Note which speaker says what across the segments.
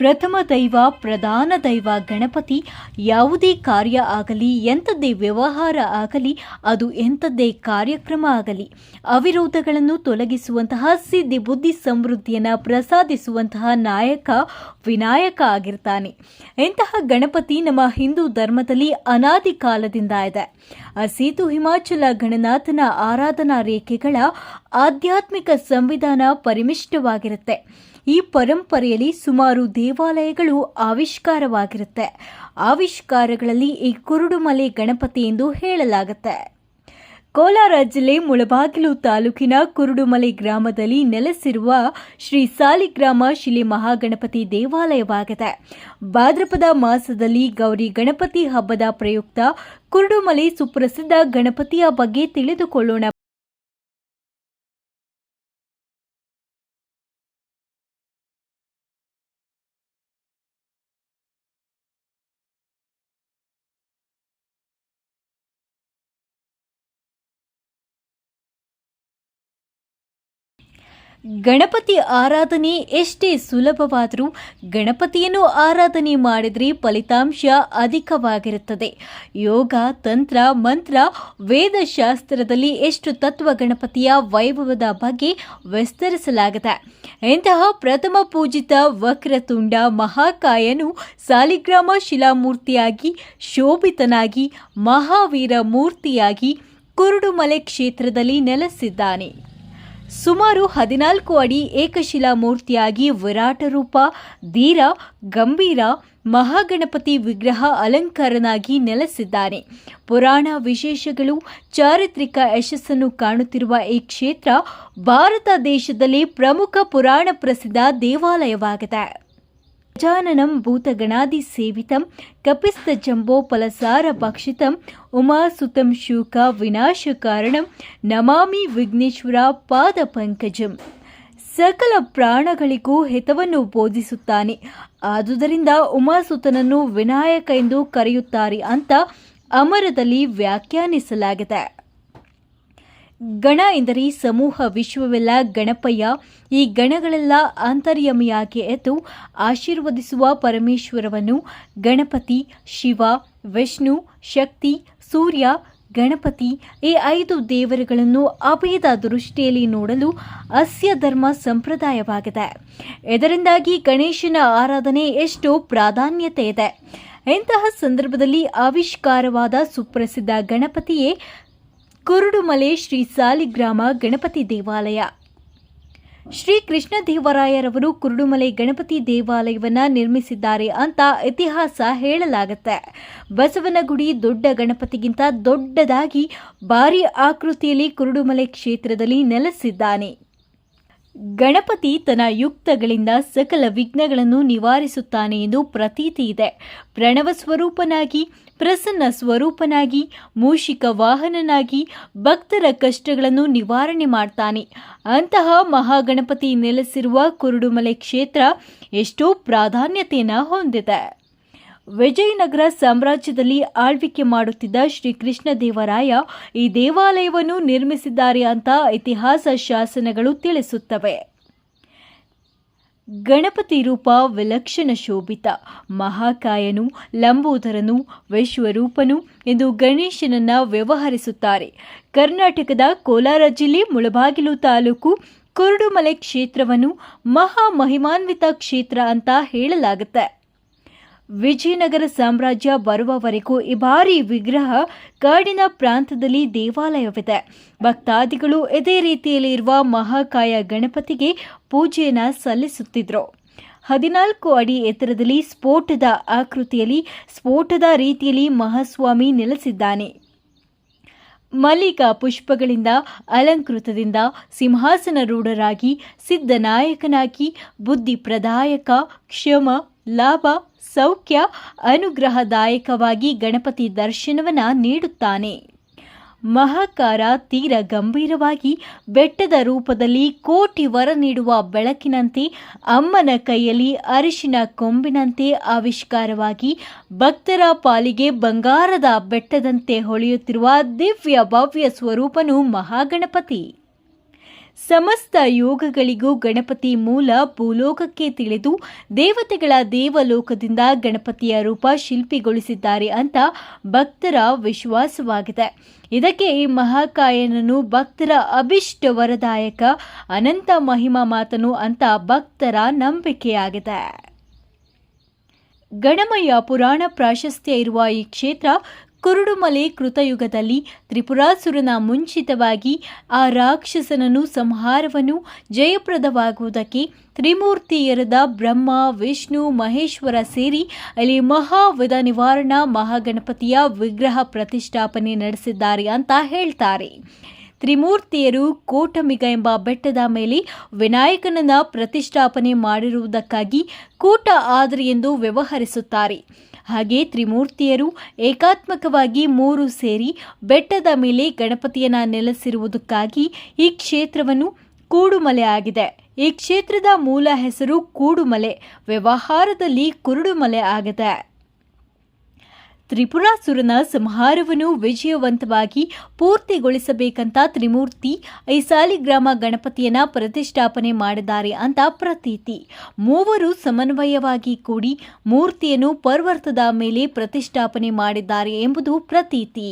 Speaker 1: ಪ್ರಥಮ ದೈವ, ಪ್ರಧಾನ ದೈವ ಗಣಪತಿ ಯಾವುದೇ ಕಾರ್ಯ ಆಗಲಿ, ಎಂಥದ್ದೇ ವ್ಯವಹಾರ ಆಗಲಿ, ಅದು ಎಂಥದ್ದೇ ಕಾರ್ಯಕ್ರಮ ಆಗಲಿ, ಅವಿರೋಧಗಳನ್ನು ತೊಲಗಿಸುವಂತಹ, ಸಿದ್ಧಿ ಬುದ್ಧಿ ಸಮೃದ್ಧಿಯನ್ನು ಪ್ರಸಾದಿಸುವಂತಹ ನಾಯಕ, ವಿನಾಯಕ ಆಗಿರ್ತಾನೆ. ಇಂತಹ ಗಣಪತಿ ನಮ್ಮ ಹಿಂದೂ ಧರ್ಮದಲ್ಲಿ ಅನಾದಿ ಕಾಲದಿಂದ ಇದೆ. ಅಸೀತು ಹಿಮಾಚಲ ಗಣನಾಥನ ಆರಾಧನಾ ರೇಖೆಗಳ ಆಧ್ಯಾತ್ಮಿಕ ಸಂವಿಧಾನ ಪರಿಮಿಷ್ಟವಾಗಿರುತ್ತೆ. ಈ ಪರಂಪರೆಯಲ್ಲಿ ಸುಮಾರು ದೇವಾಲಯಗಳು ಆವಿಷ್ಕಾರವಾಗಿರುತ್ತೆ. ಆವಿಷ್ಕಾರಗಳಲ್ಲಿ ಈ ಕುರುಡುಮಲೆ ಗಣಪತಿ ಎಂದು ಹೇಳಲಾಗುತ್ತೆ. ಕೋಲಾರ ಜಿಲ್ಲೆ ಮುಳಬಾಗಿಲು ತಾಲೂಕಿನ ಕುರುಡುಮಲೆ ಗ್ರಾಮದಲ್ಲಿ ನೆಲೆಸಿರುವ ಶ್ರೀ ಸಾಲಿಗ್ರಾಮ ಶಿಲೆ ಮಹಾಗಣಪತಿ ದೇವಾಲಯವಾಗಿದೆ. ಭಾದ್ರಪದ ಮಾಸದಲ್ಲಿ ಗೌರಿ ಗಣಪತಿ ಹಬ್ಬದ ಪ್ರಯುಕ್ತ ಕುರುಡುಮಲೆ ಸುಪ್ರಸಿದ್ಧ ಗಣಪತಿಯ ಬಗ್ಗೆ ತಿಳಿದುಕೊಳ್ಳೋಣ. ಗಣಪತಿ ಆರಾಧನೆ ಎಷ್ಟೇ ಸುಲಭವಾದರೂ ಗಣಪತಿಯನ್ನು ಆರಾಧನೆ ಮಾಡಿದರೆ ಫಲಿತಾಂಶ ಅಧಿಕವಾಗಿರುತ್ತದೆ. ಯೋಗ, ತಂತ್ರ, ಮಂತ್ರ, ವೇದಶಾಸ್ತ್ರದಲ್ಲಿ ಎಷ್ಟು ತತ್ವ ಗಣಪತಿಯ ವೈಭವದ ಬಗ್ಗೆ ವಿಸ್ತರಿಸಲಾಗಿದೆ. ಇಂತಹ ಪ್ರಥಮ ಪೂಜಿತ ವಕ್ರತುಂಡ ಮಹಾಕಾಯನು ಸಾಲಿಗ್ರಾಮ ಶಿಲಾಮೂರ್ತಿಯಾಗಿ, ಶೋಭಿತನಾಗಿ ಮಹಾವೀರ ಮೂರ್ತಿಯಾಗಿ ಕುರುಡುಮಲೆ ಕ್ಷೇತ್ರದಲ್ಲಿ ನೆಲೆಸಿದ್ದಾನೆ. ಸುಮಾರು ಹದಿನಾಲ್ಕು ಅಡಿ ಏಕಶಿಲಾ ಮೂರ್ತಿಯಾಗಿ ವಿರಾಟ ರೂಪ, ಧೀರ, ಗಂಭೀರ, ಮಹಾಗಣಪತಿ ವಿಗ್ರಹ ಅಲಂಕಾರನಾಗಿ ನೆಲೆಸಿದ್ದಾನೆ ಪುರಾಣ ವಿಶೇಷಗಳು, ಚಾರಿತ್ರಿಕ ಯಶಸ್ಸನ್ನು ಕಾಣುತ್ತಿರುವ ಈ ಕ್ಷೇತ್ರ ಭಾರತ ದೇಶದಲ್ಲಿ ಪ್ರಮುಖ ಪುರಾಣ ಪ್ರಸಿದ್ಧ ದೇವಾಲಯವಾಗಿದೆ. ಗಜಾನನಂ ಭೂತಗಣಾದಿ ಸೇವಿತಂ, ಕಪಿಸ್ತ ಜಂಬೋ ಫಲಸಾರ ಭಕ್ಷಿತಂ ಉಮಾಸುತಂ ಶೂಕ ವಿನಾಶ ಕಾರಣಂ, ನಮಾಮಿ ವಿಘ್ನೇಶ್ವರ ಪಾದ ಪಂಕಜಂ. ಸಕಲ ಪ್ರಾಣಗಳಿಗೂ ಹಿತವನ್ನು ಬೋಧಿಸುತ್ತಾನೆ. ಆದುದರಿಂದ ಉಮಾಸುತನನ್ನು ವಿನಾಯಕ ಎಂದು ಕರೆಯುತ್ತಾರೆ ಅಂತ ಅಮರದಲ್ಲಿ ವ್ಯಾಖ್ಯಾನಿಸಲಾಗಿದೆ. ಗಣ ಎಂದರೆ ಸಮೂಹ ವಿಶ್ವವೆಲ್ಲ ಗಣಪಯ್ಯ. ಈ ಗಣಗಳೆಲ್ಲ ಅಂತರ್ಯಮಿಯಾಗಿ ಎದ್ದು ಆಶೀರ್ವದಿಸುವ ಪರಮೇಶ್ವರವನ್ನು ಗಣಪತಿ, ಶಿವ, ವಿಷ್ಣು, ಶಕ್ತಿ, ಸೂರ್ಯ, ಗಣಪತಿ ಈ ಐದು ದೇವರುಗಳನ್ನು ಅಭೇದ ದೃಷ್ಟಿಯಲ್ಲಿ ನೋಡಲು ಅಸ್ಯ ಧರ್ಮ ಸಂಪ್ರದಾಯವಾಗಿದೆ. ಇದರಿಂದಾಗಿ ಗಣೇಶನ ಆರಾಧನೆ ಎಷ್ಟು ಪ್ರಾಧಾನ್ಯತೆ ಇದೆ. ಇಂತಹ ಸಂದರ್ಭದಲ್ಲಿ ಆವಿಷ್ಕಾರವಾದ ಸುಪ್ರಸಿದ್ಧ ಗಣಪತಿಯೇ ಕುರುಡುಮಲೆ ಶ್ರೀ ಸಾಲಿಗ್ರಾಮ ಗಣಪತಿ ದೇವಾಲಯ. ಶ್ರೀ ಕೃಷ್ಣ ದೇವರಾಯರವರು ಕುರುಡುಮಲೆ ಗಣಪತಿ ದೇವಾಲಯವನ್ನು ನಿರ್ಮಿಸಿದ್ದಾರೆ ಅಂತ ಇತಿಹಾಸ ಹೇಳಲಾಗುತ್ತೆ. ಬಸವನಗುಡಿ ದೊಡ್ಡ ಗಣಪತಿಗಿಂತ ದೊಡ್ಡದಾಗಿ ಭಾರಿ ಆಕೃತಿಯಲ್ಲಿ ಕುರುಡುಮಲೆ ಕ್ಷೇತ್ರದಲ್ಲಿ ನೆಲೆಸಿದ್ದಾನೆ. ಗಣಪತಿ ತನ್ನ ಯುಕ್ತಗಳಿಂದ ಸಕಲ ವಿಘ್ನಗಳನ್ನು ನಿವಾರಿಸುತ್ತಾನೆ ಎಂದು ಪ್ರತೀತಿ ಇದೆ. ಪ್ರಣವ ಸ್ವರೂಪನಾಗಿ, ಪ್ರಸನ್ನ ಸ್ವರೂಪನಾಗಿ, ಮೂಷಿಕ ವಾಹನನಾಗಿ ಭಕ್ತರ ಕಷ್ಟಗಳನ್ನು ನಿವಾರಣೆ ಮಾಡ್ತಾನೆ. ಅಂತಹ ಮಹಾಗಣಪತಿ ನೆಲೆಸಿರುವ ಕುರುಡುಮಲೆ ಕ್ಷೇತ್ರ ಎಷ್ಟೋ ಪ್ರಾಧಾನ್ಯತೆಯನ್ನು ಹೊಂದಿದೆ. ವಿಜಯನಗರ ಸಾಮ್ರಾಜ್ಯದಲ್ಲಿ ಆಳ್ವಿಕೆ ಮಾಡುತ್ತಿದ್ದ ಶ್ರೀ ಕೃಷ್ಣದೇವರಾಯ ಈ ದೇವಾಲಯವನ್ನು ನಿರ್ಮಿಸಿದ್ದಾರೆ ಅಂತ ಇತಿಹಾಸ ಶಾಸನಗಳು ತಿಳಿಸುತ್ತವೆ. ಗಣಪತಿ ರೂಪ ವಿಲಕ್ಷಣ ಶೋಭಿತ. ಮಹಾಕಾಯನು, ಲಂಬೋದರನು, ವಿಶ್ವರೂಪನು ಎಂದು ಗಣೇಶನನ್ನ ವ್ಯವಹರಿಸುತ್ತಾರೆ. ಕರ್ನಾಟಕದ ಕೋಲಾರ ಜಿಲ್ಲೆ ಮುಳಬಾಗಿಲು ತಾಲೂಕು ಕುರುಡುಮಲೆ ಕ್ಷೇತ್ರವನ್ನು ಮಹಾ ಮಹಿಮಾನ್ವಿತ ಕ್ಷೇತ್ರ ಅಂತ ಹೇಳಲಾಗುತ್ತೆ. ವಿಜಯನಗರ ಸಾಮ್ರಾಜ್ಯ ಬರುವವರೆಗೂ ಈ ಭಾರಿ ವಿಗ್ರಹ ಕಾಡಿನ ಪ್ರಾಂತದಲ್ಲಿ ದೇವಾಲಯವಿದೆ. ಭಕ್ತಾದಿಗಳು ಇದೇ ರೀತಿಯಲ್ಲಿ ಇರುವ ಮಹಾಕಾಯ ಗಣಪತಿಗೆ ಪೂಜೆಯನ್ನು ಸಲ್ಲಿಸುತ್ತಿದ್ದರು ಹದಿನಾಲ್ಕು ಅಡಿ ಎತ್ತರದಲ್ಲಿ ಸ್ಫೋಟದ ಆಕೃತಿಯಲ್ಲಿ, ಸ್ಫೋಟದ ರೀತಿಯಲ್ಲಿ ಮಹಾಸ್ವಾಮಿ ನೆಲೆಸಿದ್ದಾನೆ. ಮಲ್ಲಿಕ ಪುಷ್ಪಗಳಿಂದ ಅಲಂಕೃತದಿಂದ ಸಿಂಹಾಸನರೂಢರಾಗಿ, ಸಿದ್ಧನಾಯಕನಾಗಿ ಬುದ್ಧಿ ಪ್ರದಾಯಕ ಕ್ಷಮ ಲಾಭ, ಸೌಖ್ಯ, ಅನುಗ್ರಹದಾಯಕವಾಗಿ ಗಣಪತಿ ದರ್ಶನವನ್ನು ನೀಡುತ್ತಾನೆ. ಮಹಾಕಾರ ತೀರ ಗಂಭೀರವಾಗಿ ಬೆಟ್ಟದ ರೂಪದಲ್ಲಿ ಕೋಟಿ ವರ ನೀಡುವ ಬೆಳಕಿನಂತೆ, ಅಮ್ಮನ ಕೈಯಲ್ಲಿ ಅರಿಶಿನ ಕೊಂಬಿನಂತೆ ಆವಿಷ್ಕಾರವಾಗಿ ಭಕ್ತರ ಪಾಲಿಗೆ ಬಂಗಾರದ ಬೆಟ್ಟದಂತೆ ಹೊಳೆಯುತ್ತಿರುವ ದಿವ್ಯ ಭವ್ಯ ಸ್ವರೂಪನು ಮಹಾಗಣಪತಿ. ಸಮಸ್ತ ಯೋಗಗಳಿಗೂ ಗಣಪತಿ ಮೂಲ ಭೂಲೋಕಕ್ಕೆ ತಿಳಿದು ದೇವತೆಗಳ ದೇವಲೋಕದಿಂದ ಗಣಪತಿಯ ರೂಪ ಶಿಲ್ಪಿಗೊಳಿಸಿದ್ದಾರೆ ಅಂತ ಭಕ್ತರ ವಿಶ್ವಾಸವಾಗಿದೆ. ಇದಕ್ಕೆ ಈ ಮಹಾಕಾಯನನು ಭಕ್ತರ ಅಭಿಷ್ಟ ವರದಾಯಕ ಅನಂತ ಮಹಿಮಾ ಮಾತನು ಅಂತ ಭಕ್ತರ ನಂಬಿಕೆಯಾಗಿದೆ. ಗಣಮಯ ಪುರಾಣ ಪ್ರಾಶಸ್ತ್ಯ ಇರುವ ಈ ಕ್ಷೇತ್ರ ಕುರುಡುಮಲೆ ಕೃತಯುಗದಲ್ಲಿ ತ್ರಿಪುರಾಸುರನ ಮುಂಚಿತವಾಗಿ ಆ ರಾಕ್ಷಸನನ್ನು ಸಂಹಾರವನ್ನು ಜಯಪ್ರದವಾಗುವುದಕ್ಕೆ ತ್ರಿಮೂರ್ತಿಯರದ ಬ್ರಹ್ಮ, ವಿಷ್ಣು, ಮಹೇಶ್ವರ ಸೇರಿ ಅಲ್ಲಿ ಮಹಾವಿಧ ನಿವಾರಣಾ ಮಹಾಗಣಪತಿಯ ವಿಗ್ರಹ ಪ್ರತಿಷ್ಠಾಪನೆ ನಡೆಸಿದ್ದಾರೆ ಅಂತ ಹೇಳ್ತಾರೆ. ತ್ರಿಮೂರ್ತಿಯರು ಕೋಟಮಿಗ ಎಂಬ ಬೆಟ್ಟದ ಮೇಲೆ ವಿನಾಯಕನನ್ನ ಪ್ರತಿಷ್ಠಾಪನೆ ಮಾಡಿರುವುದಕ್ಕಾಗಿ ಕೂಟ ಆದ್ರಿ ಎಂದು ವ್ಯವಹರಿಸುತ್ತಾರೆ. ಹಾಗೆ ತ್ರಿಮೂರ್ತಿಯರು ಏಕಾತ್ಮಕವಾಗಿ ಮೂರು ಸೇರಿ ಬೆಟ್ಟದ ಮೇಲೆ ಗಣಪತಿಯನ್ನ ನೆಲೆಸಿರುವುದಕ್ಕಾಗಿ ಈ ಕ್ಷೇತ್ರವನ್ನು ಕೂಡುಮಲೆ ಆಗಿದೆ. ಈ ಕ್ಷೇತ್ರದ ಮೂಲ ಹೆಸರು ಕೂಡುಮಲೆ. ವ್ಯವಹಾರದಲ್ಲಿ ಕುರುಡುಮಲೆ ಆಗಿದೆ. ತ್ರಿಪುರಾಸುರನ ಸಂಹಾರವನ್ನು ವಿಜಯವಂತವಾಗಿ ಪೂರ್ತಿಗೊಳಿಸಬೇಕಂತ ತ್ರಿಮೂರ್ತಿ ಐಸಾಲಿ ಗ್ರಾಮ ಗಣಪತಿಯನ್ನ ಪ್ರತಿಷ್ಠಾಪನೆ ಮಾಡಿದ್ದಾರೆ ಅಂತ ಪ್ರತೀತಿ. ಮೂವರು ಸಮನ್ವಯವಾಗಿ ಕೂಡಿ ಮೂರ್ತಿಯನ್ನು ಪರ್ವತದ ಮೇಲೆ ಪ್ರತಿಷ್ಠಾಪನೆ ಮಾಡಿದ್ದಾರೆ ಎಂಬುದು ಪ್ರತೀತಿ.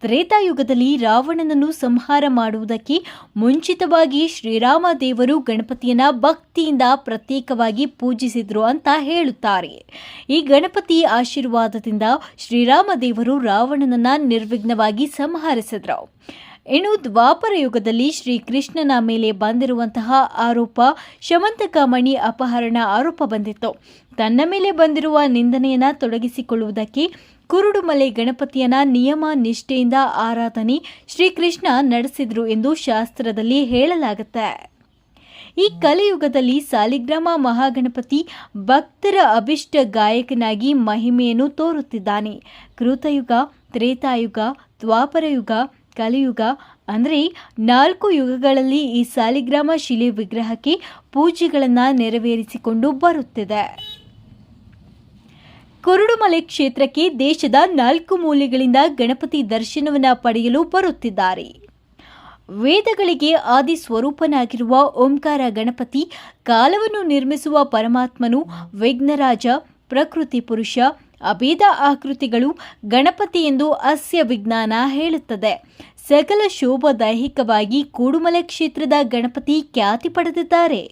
Speaker 1: ತ್ರೇತಾಯುಗದಲ್ಲಿ ರಾವಣನನ್ನು ಸಂಹಾರ ಮಾಡುವುದಕ್ಕೆ ಮುಂಚಿತವಾಗಿ ಶ್ರೀರಾಮ ದೇವರು ಗಣಪತಿಯನ್ನ ಭಕ್ತಿಯಿಂದ ಪ್ರತ್ಯೇಕವಾಗಿ ಪೂಜಿಸಿದ್ರು ಅಂತ ಹೇಳುತ್ತಾರೆ. ಈ ಗಣಪತಿ ಆಶೀರ್ವಾದದಿಂದ ಶ್ರೀರಾಮ ದೇವರು ರಾವಣನನ್ನ ನಿರ್ವಿಘ್ನವಾಗಿ ಸಂಹರಿಸಿದ್ರು. ಇನ್ನು ದ್ವಾಪರ ಯುಗದಲ್ಲಿ ಶ್ರೀಕೃಷ್ಣನ ಮೇಲೆ ಬಂದಿರುವಂತಹ ಆರೋಪ ಶಮಂತಕಾಮಣಿ ಅಪಹರಣ ಆರೋಪ ಬಂದಿತ್ತು. ತನ್ನ ಮೇಲೆ ಬಂದಿರುವ ನಿಂದನೆಯನ್ನ ತೊಡಗಿಸಿಕೊಳ್ಳುವುದಕ್ಕೆ ಕುರುಡುಮಲೆ ಗಣಪತಿಯನ ನಿಯಮ ನಿಷ್ಠೆಯಿಂದ ಆರಾಧನೆ ಶ್ರೀಕೃಷ್ಣ ನಡೆಸಿದ್ರು ಎಂದು ಶಾಸ್ತ್ರದಲ್ಲಿ ಹೇಳಲಾಗುತ್ತೆ. ಈ ಕಲಿಯುಗದಲ್ಲಿ ಸಾಲಿಗ್ರಾಮ ಮಹಾಗಣಪತಿ ಭಕ್ತರ ಅಭಿಷ್ಟ ಗಾಯಕನಾಗಿ ಮಹಿಮೆಯನ್ನು ತೋರುತ್ತಿದ್ದಾನೆ. ಕೃತಯುಗ, ತ್ರೇತಾಯುಗ, ದ್ವಾಪರಯುಗ, ಕಲಿಯುಗ ಅಂದರೆ ನಾಲ್ಕು ಯುಗಗಳಲ್ಲಿ ಈ ಸಾಲಿಗ್ರಾಮ ಶಿಲೆ ವಿಗ್ರಹಕ್ಕೆ ಪೂಜೆಗಳನ್ನು ನೆರವೇರಿಸಿಕೊಂಡು ಬರುತ್ತಿದೆ. ಕುರುಡುಮಲೆ ಕ್ಷೇತ್ರಕ್ಕೆ ದೇಶದ ನಾಲ್ಕು ಮೂಲೆಗಳಿಂದ ಗಣಪತಿ ದರ್ಶನವನ್ನು ಪಡೆಯಲು ಬರುತ್ತಿದ್ದಾರೆ. ವೇದಗಳಿಗೆ ಆದಿ ಸ್ವರೂಪನಾಗಿರುವ ಓಂಕಾರ ಗಣಪತಿ, ಕಾಲವನ್ನು ನಿರ್ಮಿಸುವ ಪರಮಾತ್ಮನು, ವಿಘ್ನರಾಜ, ಪ್ರಕೃತಿ ಪುರುಷ, ಅಭೇದ ಆಕೃತಿಗಳು ಗಣಪತಿ ಎಂದು ಅಸ್ಯ ವಿಜ್ಞಾನ ಹೇಳುತ್ತದೆ. ಸಕಲ ಶೋಭದೈಹಿಕವಾಗಿ ಕೂಡುಮಲೆ ಕ್ಷೇತ್ರದ ಗಣಪತಿ ಖ್ಯಾತಿ ಪಡೆದಿದ್ದಾರೆ.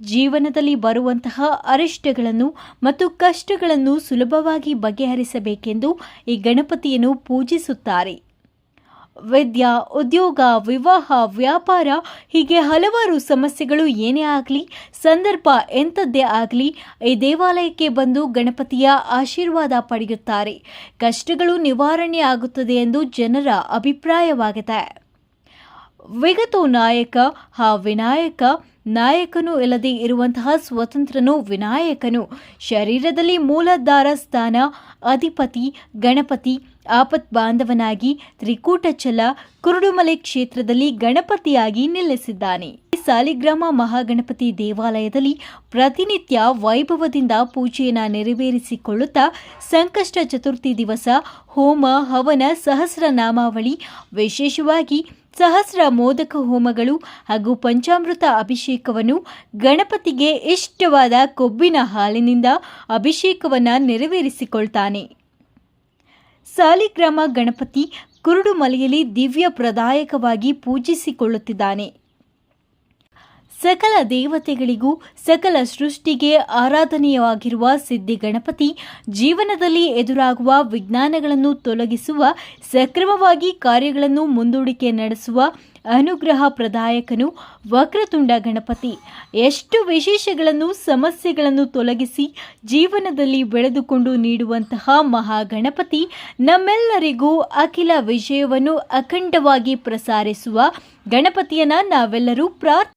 Speaker 1: ಜೀವನದಲ್ಲಿ ಬರುವಂತಹ ಅರಿಷ್ಟಗಳನ್ನು ಮತ್ತು ಕಷ್ಟಗಳನ್ನು ಸುಲಭವಾಗಿ ಬಗೆಹರಿಸಬೇಕೆಂದು ಈ ಗಣಪತಿಯನ್ನು ಪೂಜಿಸುತ್ತಾರೆ. ವಿದ್ಯಾ, ಉದ್ಯೋಗ, ವಿವಾಹ, ವ್ಯಾಪಾರ, ಹೀಗೆ ಹಲವಾರು ಸಮಸ್ಯೆಗಳು ಏನೇ ಆಗಲಿ, ಸಂದರ್ಭ ಎಂಥದ್ದೇ ಆಗಲಿ, ಈ ದೇವಾಲಯಕ್ಕೆ ಬಂದು ಗಣಪತಿಯ ಆಶೀರ್ವಾದ ಪಡೆಯುತ್ತಾರೆ. ಕಷ್ಟಗಳು ನಿವಾರಣೆ ಆಗುತ್ತದೆ ಎಂದು ಜನರ ಅಭಿಪ್ರಾಯವಾಗಿದೆ ವಿಗತು ನಾಯಕ ಹಾ ವಿನಾಯಕ ನಾಯಕನು ಇಲ್ಲದೆ ಇರುವಂತಹ ಸ್ವತಂತ್ರನು ವಿನಾಯಕನು. ಶರೀರದಲ್ಲಿ ಮೂಲಧಾರ ಸ್ಥಾನ, ಅಧಿಪತಿ, ಗಣಪತಿ ಆಪತ್ ಬಾಂಧವನಾಗಿ ತ್ರಿಕೂಟಚಲ, ಕುರುಡುಮಲೆ ಕ್ಷೇತ್ರದಲ್ಲಿ ಗಣಪತಿಯಾಗಿ ನಿಲ್ಲಿಸಿದ್ದಾನೆ. ಸಾಲಿಗ್ರಾಮ ಮಹಾಗಣಪತಿ ದೇವಾಲಯದಲ್ಲಿ ಪ್ರತಿನಿತ್ಯ ವೈಭವದಿಂದ ಪೂಜೆಯನ್ನು ನೆರವೇರಿಸಿಕೊಳ್ಳುತ್ತಾ ಸಂಕಷ್ಟ ಚತುರ್ಥಿ ದಿವಸ ಹೋಮ, ಹವನ, ಸಹಸ್ರನಾಮಾವಳಿ, ವಿಶೇಷವಾಗಿ ಸಹಸ್ರ ಮೋದಕ ಹೋಮಗಳು ಹಾಗೂ ಪಂಚಾಮೃತ ಅಭಿಷೇಕವನ್ನು ಗಣಪತಿಗೆ ಇಷ್ಟವಾದ ಕೊಬ್ಬಿನ ಹಾಲಿನಿಂದ ಅಭಿಷೇಕವನ್ನು ನೆರವೇರಿಸಿಕೊಳ್ತಾನೆ. ಸಾಲಿಗ್ರಾಮ ಗಣಪತಿ ಕುರುಡುಮಲೆಯಲ್ಲಿ ದಿವ್ಯ ಪ್ರದಾಯಕವಾಗಿ ಪೂಜಿಸಿಕೊಳ್ಳುತ್ತಿದ್ದಾನೆ. ಸಕಲ ದೇವತೆಗಳಿಗೂ ಸಕಲ ಸೃಷ್ಟಿಗೆ ಆರಾಧನೀಯವಾಗಿರುವ ಸಿದ್ಧಿ ಗಣಪತಿ ಜೀವನದಲ್ಲಿ ಎದುರಾಗುವ ವಿಜ್ಞಾನಗಳನ್ನು ತೊಲಗಿಸುವ, ಸಕ್ರಮವಾಗಿ ಕಾರ್ಯಗಳನ್ನು ಮುಂದೂಡಿಕೆ ನಡೆಸುವ ಅನುಗ್ರಹ ಪ್ರದಾಯಕನು ವಕ್ರತುಂಡ ಗಣಪತಿ. ಎಷ್ಟು ವಿಶೇಷಗಳನ್ನು, ಸಮಸ್ಯೆಗಳನ್ನು ತೊಲಗಿಸಿ ಜೀವನದಲ್ಲಿ ಬೆಳೆದುಕೊಂಡು ನೀಡುವಂತಹ ಮಹಾಗಣಪತಿ ನಮ್ಮೆಲ್ಲರಿಗೂ ಅಖಿಲ ವಿಜಯವನ್ನು ಅಖಂಡವಾಗಿ ಪ್ರಸಾರಿಸುವ ಗಣಪತಿಯನ್ನ ನಾವೆಲ್ಲರೂ ಪ್ರಾರ್ಥನೆ